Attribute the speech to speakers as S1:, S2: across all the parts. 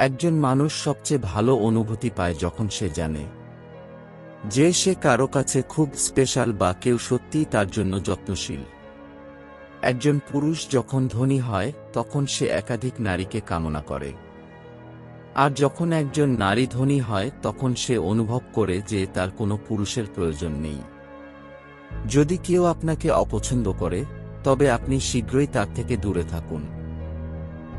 S1: একজন মানুষ সবচেয়ে ভালো অনুভূতি পায় যখন সে জানে যে সে কারও কাছে খুব স্পেশাল বা কেউ সত্যিই তার জন্য যত্নশীল। একজন পুরুষ যখন ধনী হয়, তখন সে একাধিক নারীকে কামনা করে। আর যখন একজন নারী ধনী হয়, তখন সে অনুভব করে যে তার কোনো পুরুষের প্রয়োজন নেই। যদি কেউ আপনাকে অপছন্দ করে, তবে আপনি শীঘ্রই তার থেকে দূরে থাকুন।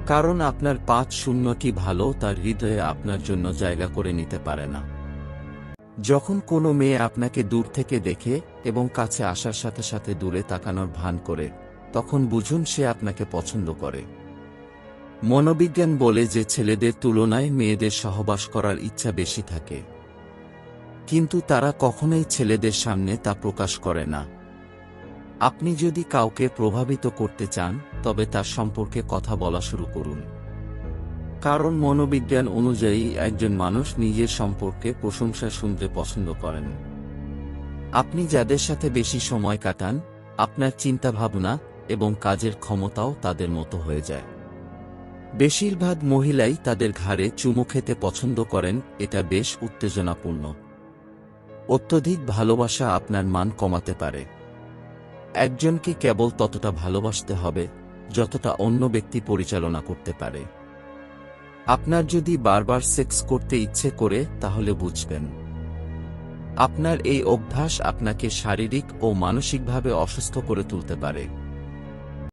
S1: কারণ আপনার পাঁচ শূন্যটি ভালো, তার হৃদয়ে আপনার জন্য জায়গা করে নিতে পারে না। যখন কোনো মেয়ে আপনাকে দূর থেকে দেখে এবং কাছে আসার সাথে সাথে দূরে তাকানোর ভান করে, তখন বুঝুন সে আপনাকে পছন্দ করে। মনোবিজ্ঞান বলে যে ছেলেদের তুলনায় মেয়েদের সহবাস করার ইচ্ছা বেশি থাকে। কিন্তু তারা কখনোই ছেলেদের সামনে তা প্রকাশ করে না। আপনি যদি কাউকে প্রভাবিত করতে চান, তবে তার সম্পর্কে কথা বলা শুরু করুন। কারণ মনোবিজ্ঞান অনুযায়ী একজন মানুষ নিজের সম্পর্কে প্রশংসা শুনতে পছন্দ করেন। আপনি যাদের সাথে বেশি সময় কাটান, আপনার চিন্তাভাবনা এবং কাজের ক্ষমতাও তাদের মতো হয়ে যায়। বেশিরভাগ মহিলাই তাদের ঘাড়ে চুমু খেতে পছন্দ করেন, এটা বেশ উত্তেজনাপূর্ণ। অত্যধিক ভালোবাসা আপনার মান কমাতে পারে। একজনকে কেবল ততটা ভালোবাসতে হবে, যতটা অন্য ব্যক্তি পরিচালনা করতে পারে। আপনার যদি বারবার সেক্স করতে ইচ্ছে করে, তাহলে বুঝবেন। আপনার এই অভ্যাস আপনাকে শারীরিক ও মানসিকভাবে অসুস্থ করে তুলতে পারে।